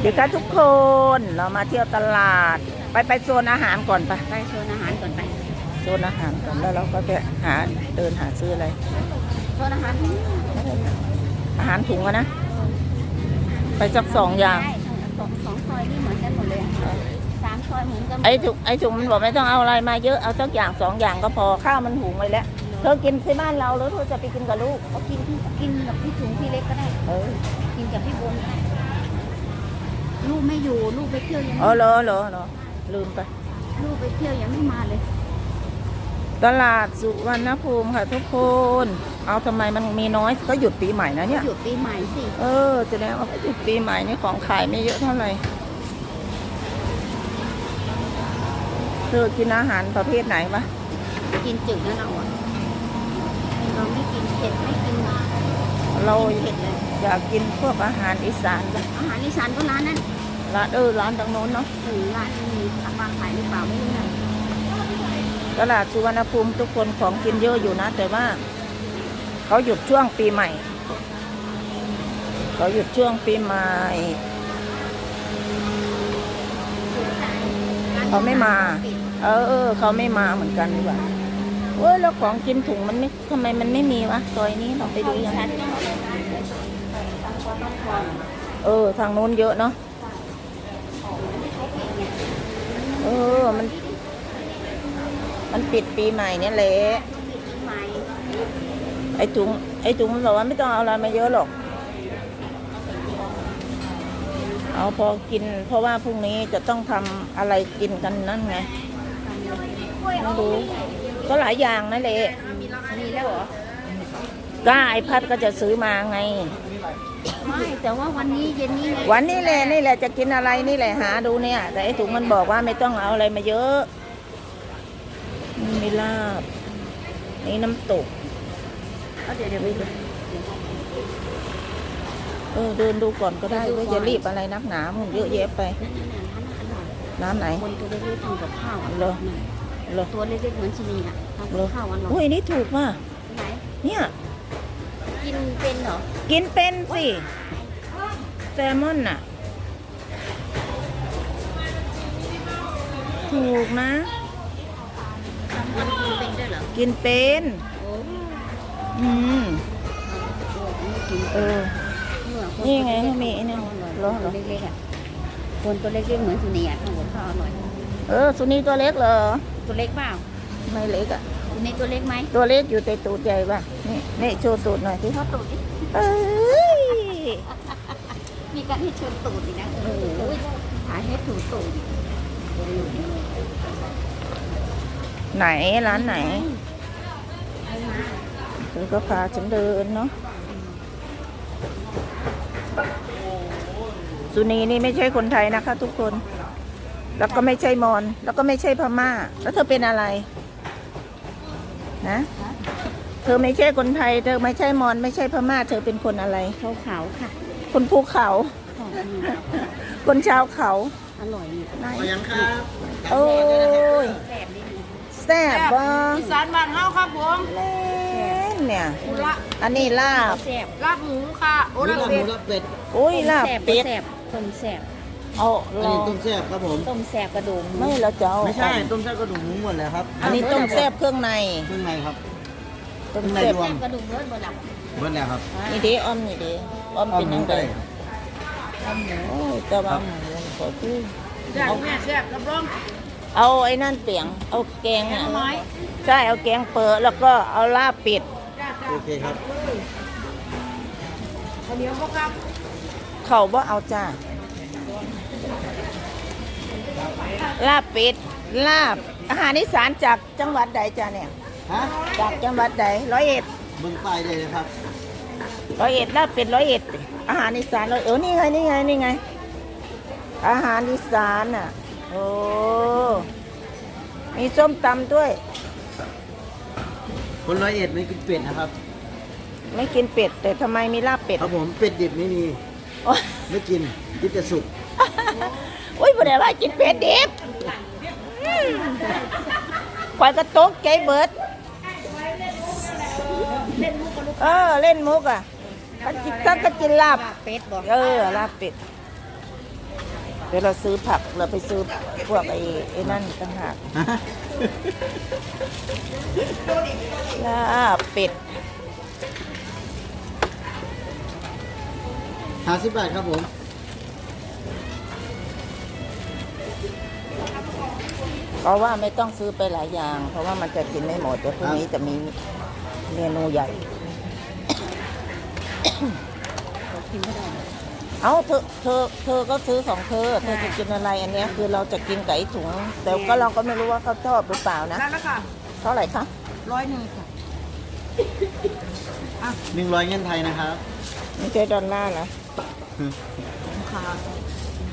เดี๋ยวค่ะทุกคนเรามาเที่ยวตลาด ไปไปโซนอาหารก่อนไปไปโซนอาหารก่อนไปโซนอาหารก่อนแล้วเราก็ไปหาเดินหาซื้ออะไรโซนอาหารอาหารถุงอะนะ ไปสักสองอย่างใช่สองสองซอยนี่เหมือนกันหมดเลยอะสามซอยเหมือนกันหมดไอ้ถุงไอ้ถุงมันบอกไม่ต้องเอาอะไรมาเยอะเอาสักอย่างสองอย่างก็พอข้าวมันหุงไว้แล้วเธอกินที่บ้านเราหรือเธอจะไปกินกับลูกเขากินที่กินกับพี่ถุงพี่เล็กก็ได้เออกินกับพี่บนก็ได้ ลูกไม่อยู่ลูกไปเที่ยวยังอ๋อไม่เหรอเหรอเหรอลืมไป ลูกไปเที่ยวยังไม่มาเลย ตลาดสุวรรณภูมิค่ะทุกคน เอาทำไมมันมีน้อยก็หยุดปีใหม่นะเนี่ย หยุดปีใหม่สิเออแสดงว่าหยุดปีใหม่นี่ของขายไม่เยอะเท่าไหร่เธอกินอาหารประเภทไหนวะกินจืดนะเราอะเราไม่กินเผ็ดไม่กินเราเผ็ดเลย อยากกินพวกอาหารอีสานจ้ะอาหารอีสานก็ร้านนั้นร้านเออร้านตรงโน้นเนาะถึงร้านมีวางขายหรือเปล่าไม่รู้นะตลาดสุวรรณภูมิทุกคนของกินเยอะอยู่นะ แต่ว่า เขาหยุดช่วงปีใหม่ เขาหยุดช่วงปีใหม่เขาไม่มา เออเออเขาไม่มาเหมือนกันดีกว่าเว้ยแล้วของกินถุงมันไม่ทำไมมันไม่มีวะซอยนี้เราไปดูยังไง เออ ทางโน้นเยอะเนาะ เออ มัน มันปิดปีใหม่เนี่ยแหละปีใหม่ไอ้ถุง ไอ้ถุงมันบอกว่าไม่ต้องเอาอะไรมาเยอะหรอก เอาพอกิน เพราะว่าพรุ่งนี้จะต้องทำอะไรกินกันนั่นไงไม่รู้ก็หลายอย่างนั่นแหละ มีแล้วเหรอ ก็ไอพัดก็จะซื้อมาไง ไม่แต่ว่าวันนี้เย็นนี้ไงวันนี้แหละนี่แหละจะกินอะไรนี่แหละหาดูเนี่ย แต่ไอ้ถุงมันบอกว่าไม่ต้องเอาอะไรมาเยอะนี่มีลาบนี่น้ำตกเอาเดี๋ยวเดี๋ยวไปดูเออเดินดูก่อนก็ได้ว่าจะรีบอะไรนักหนามันเยอะแยะไปน้ำไหนคนตัวเล็กๆทำกับข้าวอะเหรอเหรอตัวเล็กๆเหมือนชะนีอะทำกับข้าวอร่อยอุ้ยนี่ถูกว่ะไหนเนี่ย กินเป็นเหรอกินเป็นสิแซลมอนน่ะ ถูกนะกินเป็นด้วยเหรอกินเป็น โอ้อืมไม่กินเออนี่ไงเขามีไอ้นั่นอร่อยเหรอเหรอ ตัวเล็กๆอะคนตัวเล็กๆเหมือนชะนีอะทำกับข้าวอร่อย เออสุนีตัวเล็กเหรอ ตัวเล็กเปล่า ไม่เล็กอะ ตัวนี้ตัวเล็กไหมตัวเล็กอยู่แต่ตูดใหญ่ป่ะนี่นี่โชว์ตูดหน่อยสิชอบตูดดิเอ้ยมีการให้เชิญตูดอีกนะโอ้โหถ่ายให้ถูตูดอีกไหนร้านไหนเธอก็พาฉันเดินเนาะสุนีนี่ไม่ใช่คนไทยนะคะ ทุกคน แล้วก็ไม่ใช่มอญแล้วก็ไม่ใช่พม่า แล้วเธอเป็นอะไร นะ เธอไม่ใช่คนไทย เธอไม่ใช่มอญไม่ใช่พม่า เธอเป็นคนอะไรเขาขาวค่ะ คนภูเขา คนชาวเขา อร่อยนี่ไหนยังครับโอ้ยแซ่บนิดนึงแซ่บบ่อีสานบ้านเฮาครับผมเล่นเนี่ยละอันนี้ลาบแซ่บลาบหมูค่ะ โอ้นี่ลาบลาบหเป็มูดลาบเป็ดอุ้ยลาบแซ่บเป็ดแซ่บต้มแซ่บ เอาอันลอนี้งต้มแซ่บครับผม ต้มแซ่บกระดูกหไม่เราจะเอาไม่ใช่ต้มแซ่บกระดูกหมูหมดเลยครับอันนี้ต้มแซ่บเครื่องในเครื่องในครับ ต้มเครื่แซ่องบในรวแซ่บกระดูกเลือดบนหลับเบิดแล้วครับนี่เด้อ้อมนี่เด้อ้อมเป็นยังไงต้มหมูโอ้ยแต่ว่าหมูขอพูดย่างแม่แซ่บรับรองเอาไอ้นั่นเปียง เอาแกงอะไม้ใช่เอาแกงเปิดแล้วก็เอาลาบเป็ดจ้าจ้าโอเคครับข้าวเหนียวบ่ครับ เขาบ่เอาจ้า ลาบเป็ดลาบอาหารอีสานจากจังหวัดใดจ้าเนี่ยฮะจากจังหวัดใดร้อยเอ็ดเบิ่งป้ายได้เลยครับร้อยเอ็ดลาบเป็ดร้อยเอ็ดอาหารอีสานร้อยเออนี่ไงนี่ไงนี่ไง อาหารอีสานอะโอ้มีส้มตำด้วย คนร้อยเอ็ดไม่กินเป็ดนะครับ ไม่กินเป็ด แต่ทำไมมีลาบเป็ดครับผมเป็ดดิบไม่มีโอ้ยไม่กินกินแต่สุก อุ้ยบ่ได้ว่ากินเป็ดดิบอืมข่อยก็ตกใจเบิด เออ เล่นมุกอะถ้ากินถ้าก็กินลาบเป็ดบอกเออ ลาบเป็ด เดี๋ยวเราซื้อผัก เราไปซื้อพวกไอ้ไอ้นั่นต่างหากลาบเป็ดห้าสิบบาทครับผม เพราะว่าไม่ต้องซื้อไปหลายอย่าง เพราะว่ามันจะกินไม่หมดเดี๋ยวพรุ่งนี้จะมีเมนูใหญ่เอาเธอเธอเธอก็ซื้อของเธอเธอจะกินอะไรอันเนี้ยคือเราจะกินไก่ถุง แต่ก็เราก็ไม่รู้ว่าเขาชอบหรือเปล่านะได้แล้วค่ะเท่าไหร่คะร้อยหนึ่งค่ะหนึ่งร้อยเงินไทยนะครับไม่ใช่ดอลลาร์เหรอค่ะ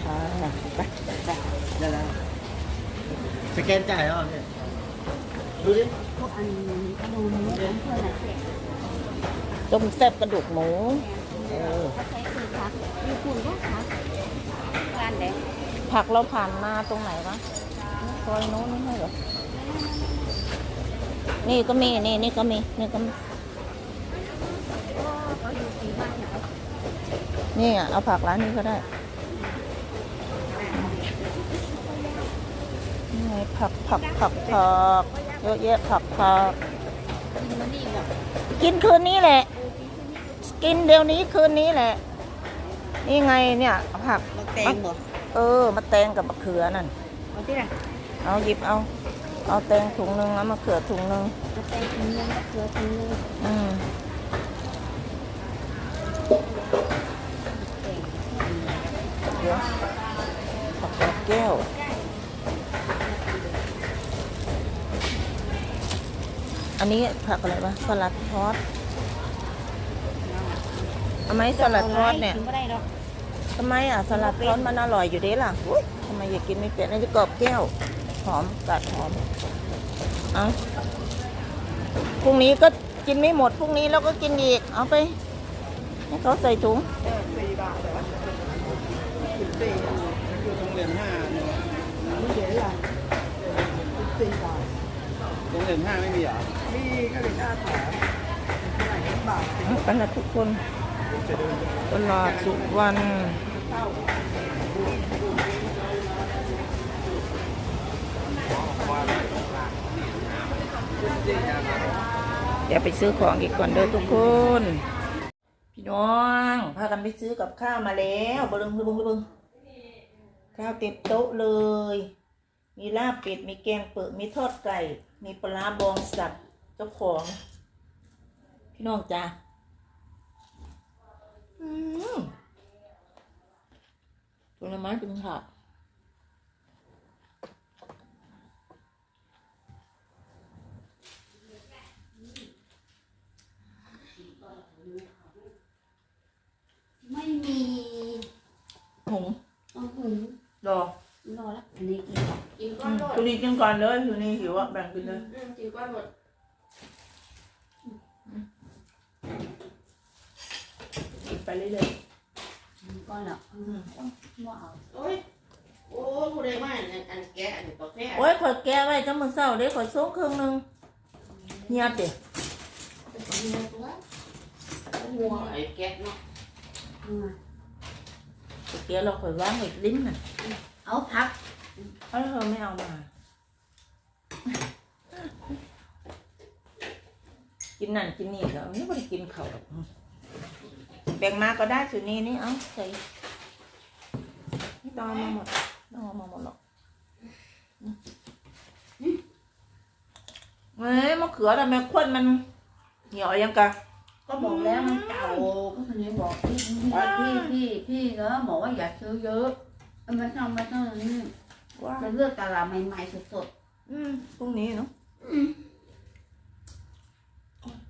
ค่ะไปไปได้แล้ว สแกนจ่ายแล้วเนี่ยดูดิพวกอันนี้ก็ดูหมูของเพื่อนน่ะเสร็จต้มแซ่บกระดูกหมู เออ เขาใช้คือพักมีคุณก็พักร้านไหนผักเราผ่านมาตรงไหนวะซอยโน้นไม่ใช่เหรอ นี่ก็มี นี่นี่ก็มี นี่ก็มีเขาอยู่ที่บ้านไหน นี่อะ เอาผักร้านนี้ก็ได้นี่ไง ผักผักผักผักเยอะแยะผักผักกินมานี่บอกกินคืนนี้แหละ กินเดี๋ยวนี้คืนนี้แหละ นี่ไงเนี่ยผักมาแตงบอกเออมาแตงกับมะเขือนั่นมาที่ไหนเอาหยิบเอา เอาแตงถุงหนึ่งแล้วมะเขือถุงหนึ่งมาแตงถุงนึงมะเขือถุงนึงอืมแตงเดี๋ยวผักกาดแก้ว อันนี้ผักอะไรวะสลัดทอดเอาไหมสลัดทอดเนี่ยกินไม่ได้หรอกทำไมอะสลัดทอดมันอร่อยอยู่เด้ล่ะอุ๊ยทำไมอยากกินไม่เป็นอันนี้กรอบแก้ว หอมกัดหอมเอาพรุ่งนี้ก็กินไม่หมดพรุ่งนี้เราก็กินอีก เอาไปให้เขาใส่ถุงตรงเหรียญห้าไม่มีเหรอมีก็เอากันนะทุกคนตลาดสุวรรณเดี๋ยวไปซื้อของอีกก่อนเด้อทุกคน พี่น้องพากันไปซื้อกับข้าวมาแล้วบลึงบลึงบลึงข้าวเต็มโต๊ะเลย มีลาบเป็ด มีแกงเปิดมีทอดไก่ มีปลาร้าบองสับเจ้าของ พี่น้องจ้าอืมผลไม้เป็นผักไม่มีหงอ๋อหูรอ รอแล้วอันนี้กินก่อนกินอืก้อนมหมดคุณนี่กินก่อนเลยคุณนี่หิวอะแบ่งกินเลยอืมกินก้อนหมดกินไปเรื่อยก่อนแล้วอืมว่าเอาโอ้ยโอ้ผู้ใดมาอันอันแกะอันกาแฟๆโอ้ยขอยแก้ไว้ทั้งมื้อเช้าเด้ขอยส่งเครื่องหนึงเงียบเด้หัวไอ้แกะเนาะอืมขอยแก้เราขอยวางไว้ลิ้นน่ะ เอาพักเอ้าเธอไม่เอามา กินนั่นกินนี่แล้วนี่ไม่ได้กินเขาวหรอกแบ่งมาก็ได้สุนี้นี่เอาใส่ไม่ต้องเอามาหมดต้องเอามาหมดหรอกอืมเอ้ยมะเขือทำไมควนมันเหี่ยวยังกะ ก็บอกแล้วมันเก่าก็คนนี้บอกพี่พี่พี่พี่ก็บอกว่าอย่าซื้อเยอะ ไม่ต้องไม่ต้องนี่ว่าจะเลือกตลาดใหม่ๆสดอืมพรุ่งนี้เนาะ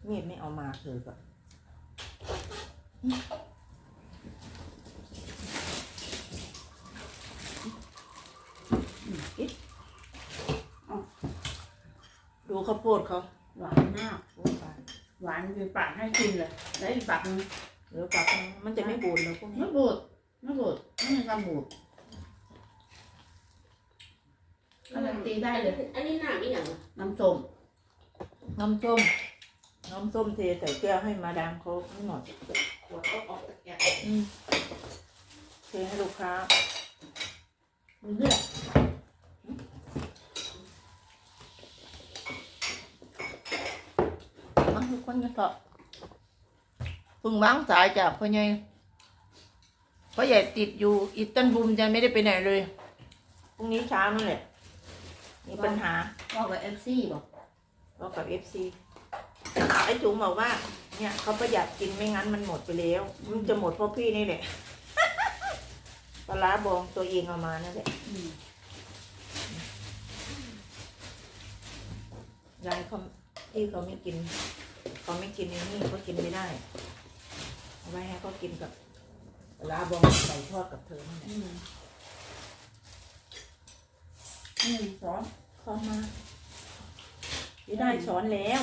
มีดไม่เอามาคือแบบดูข้าวโพดเขาๆหวานมากโอ้ตายหวานคือปากให้กินเลยแล้วอีกปากนึงเดี๋ยวปากมันจะไม่บูดเลยพวกนี้ไม่บูดไม่บูดไม่มีการบูด การันตีได้เลย อันนี้หน้ามีอย่างน้ำส้มน้ำส้ม น้ำส้มเทใส่แก้วให้มาดามเขาให้หน่อยขวดก็ออกจากแกะอืมเทให้ลูกค้ามันเลือดมาทุกคนกันเถอะเพึ่งวางสายจากพ่อใหญ่พ่อใหญ่ติดอยู่อิสตันบูลจะไม่ได้ไปไหนเลยพรุ่งนี้เช้านั่นแหละ มีปัญหาบอกกับเอฟซีบอกบอกกับเอฟซีไอ้จุ๋มบอกว่า เนี่ยเขาประหยัดกินไม่งั้นมันหมดไปแล้วมันจะหมดเพราะพี่นี่แหละปลาร้าบองตัวเองเอามานั่นแหละอืมยายเขาที่เขาไม่กินเขาไม่กินในนี่เขากินไม่ได้เอาไว้ให้เขากินกับปลาร้าบองไก่ทอดกับเธอนั่นแหละ อืมอืมสอนเข้ามาไม่ได้ช้อนแล้ว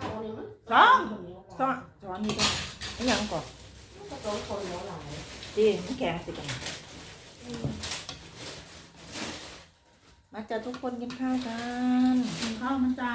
ข้าวนี่มันช้อนช้อนช้อนนี่ได้ไม่ยังก่อนก็ต้องคนเหนียวหลายดิมันแข็งสิกันมาเจะทุกคนกินข้าวกันกินข้าวมันจ้า